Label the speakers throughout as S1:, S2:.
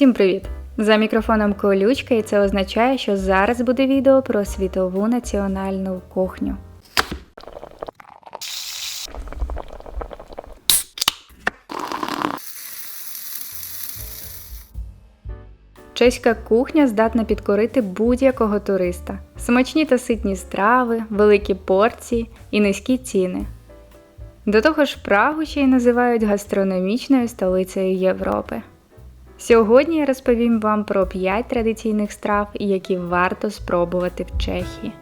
S1: Всім привіт! За мікрофоном Колючка, і це означає, що зараз буде відео про світову національну кухню. Чеська кухня здатна підкорити будь-якого туриста. Смачні та ситні страви, великі порції і низькі ціни. До того ж, Прагу ще й називають гастрономічною столицею Європи. Сьогодні я розповім вам про 5 традиційних страв, які варто спробувати в Чехії.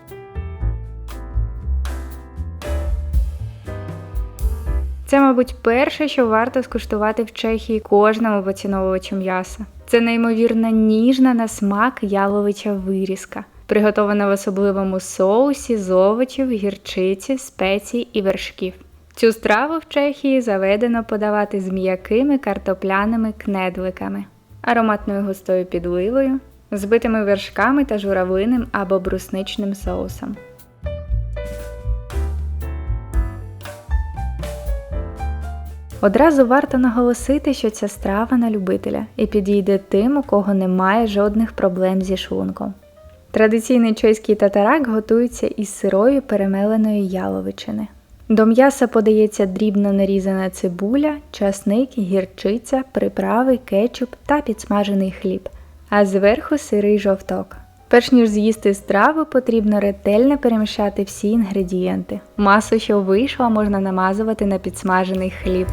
S1: Це, мабуть, перше, що варто скуштувати в Чехії кожному поціновувачу м'яса. Це неймовірно ніжна на смак яловича вирізка, приготована в особливому соусі з овочів, гірчиці, спецій і вершків. Цю страву в Чехії заведено подавати з м'якими картопляними кнедликами, ароматною густою підливою, збитими вершками та журавлиним або брусничним соусом. Одразу варто наголосити, що ця страва на любителя і підійде тим, у кого немає жодних проблем зі шлунком. Традиційний чеський татарак готується із сирої перемеленої яловичини. До м'яса подається дрібно нарізана цибуля, часник, гірчиця, приправи, кетчуп та підсмажений хліб, а зверху сирий жовток. Перш ніж з'їсти страву, потрібно ретельно перемішати всі інгредієнти. Масу, що вийшла, можна намазувати на підсмажений хліб.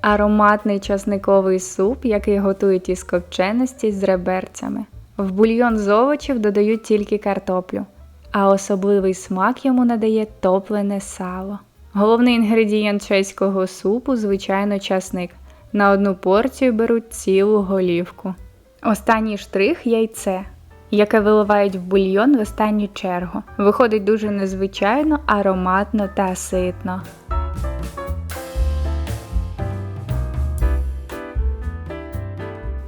S1: Ароматний часниковий суп, який готують із копченості з реберцями. В бульйон з овочів додають тільки картоплю, а особливий смак йому надає топлене сало. Головний інгредієнт чеського супу, звичайно, часник. На одну порцію беруть цілу голівку. Останній штрих яйце, яке виливають в бульйон в останню чергу. Виходить дуже незвичайно, ароматно та ситно.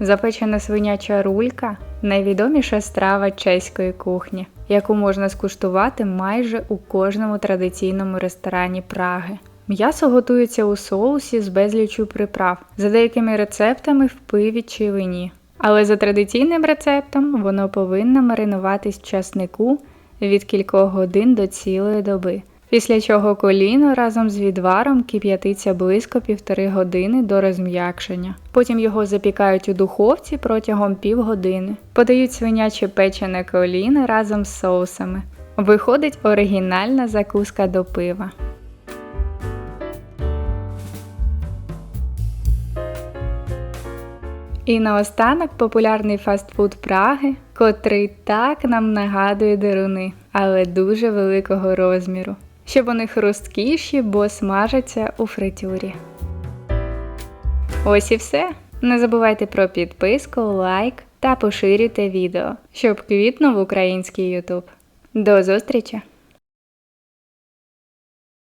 S1: Запечена свиняча рулька найвідоміша страва чеської кухні, яку можна скуштувати майже у кожному традиційному ресторані Праги. М'ясо готується у соусі з безлічю приправ, за деякими рецептами в пиві чи вині. Але за традиційним рецептом воно повинно маринуватись в часнику від кількох годин до цілої доби. Після чого коліно разом з відваром кип'ятиться близько півтори години до розм'якшення. Потім його запікають у духовці протягом півгодини. Подають свиняче печене коліно разом з соусами. Виходить оригінальна закуска до пива. І наостанок популярний фастфуд Праги, котрий так нам нагадує деруни, але дуже великого розміру. Щоб вони хрусткіші, бо смажаться у фритюрі. Ось і все. Не забувайте про підписку, лайк та поширюйте відео, щоб квітнув український YouTube. До зустрічі!